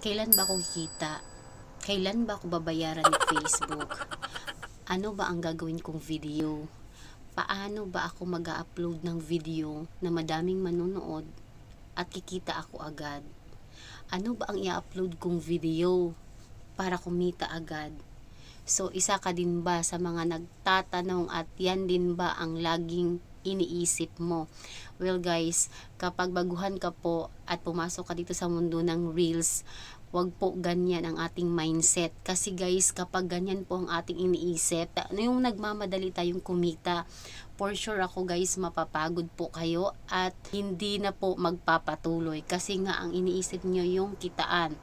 Kailan ba ako kikita? Kailan ba ako babayaran ni Facebook? Ano ba ang gagawin kong video? Paano ba ako mag upload ng video na madaming manonood at kikita ako agad? Ano ba ang i-upload kong video para kumita agad? So, isa ka din ba sa mga nagtatanong at yan din ba ang laging iniisip mo? Well guys, kapag baguhan ka po at pumasok ka dito sa mundo ng Reels, wag po ganyan ang ating mindset. Kasi guys, kapag ganyan po ang ating iniisip, yung nagmamadali tayong kumita, for sure ako guys, mapapagod po kayo at hindi na po magpapatuloy. Kasi nga ang iniisip nyo yung kitaan.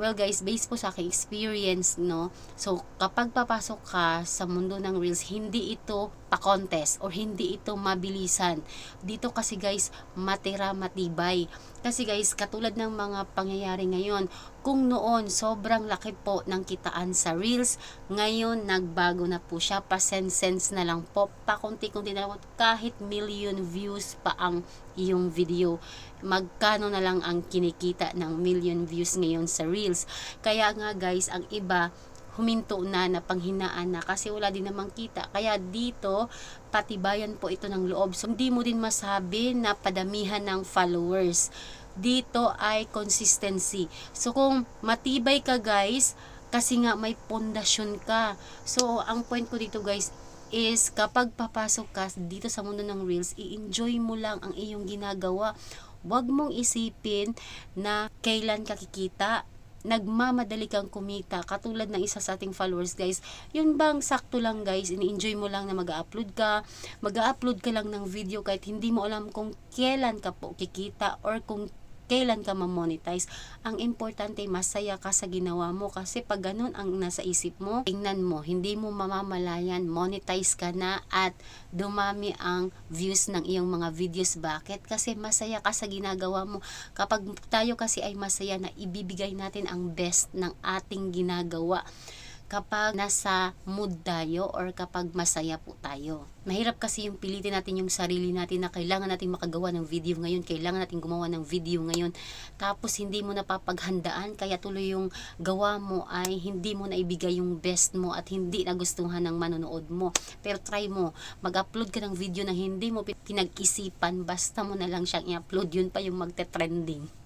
Well guys, based po sa aking experience, no, so kapag papasok ka sa mundo ng Reels, hindi ito pa-contest or hindi ito mabilisan. Dito kasi guys, matira matibay. Kasi guys, katulad ng mga pangyayari ngayon, kung noon sobrang laki po ng kitaan sa Reels, ngayon nagbago na po siya, pa sense na lang po, pa konti-konti na lang kahit million views pa ang iyong video. Magkano na lang ang kinikita ng million views ngayon sa Reels. Kaya nga guys, ang iba, huminto na na panghinaan na kasi wala din namang kita. Kaya dito, patibayan po ito ng loob. So, hindi mo din masabi na padamihan ng followers. Dito ay consistency. So, kung matibay ka guys, kasi nga may pundasyon ka. So, ang point ko dito guys, is kapag papasok ka dito sa mundo ng Reels, i-enjoy mo lang ang iyong ginagawa. Huwag mong isipin na kailan ka kikita, nagmamadali kang kumita katulad ng isa sa ating followers guys. Yun bang sakto lang guys? Ini-enjoy mo lang na mag-upload ka? Mag-upload ka lang ng video kahit hindi mo alam kung kailan ka po kikita or kung kailan ka ma-monetize. Ang importante, masaya ka sa ginawa mo kasi pag ganun ang nasa isip mo, tingnan mo, hindi mo mamamalayan, monetize ka na at dumami ang views ng iyong mga videos. Bakit? Kasi masaya ka sa ginagawa mo. Kapag tayo kasi ay masaya na ibibigay natin ang best ng ating ginagawa kapag nasa mood tayo or kapag masaya po tayo. Mahirap kasi yung pilitin natin yung sarili natin na kailangan natin makagawa ng video ngayon, kailangan natin gumawa ng video ngayon, tapos hindi mo napapaghandaan, kaya tuloy yung gawa mo ay hindi mo na ibigay yung best mo at hindi nagustuhan ng manonood mo. Pero try mo, mag-upload ka ng video na hindi mo pinag-isipan, basta mo na lang siyang i-upload, yun pa yung magte-trending.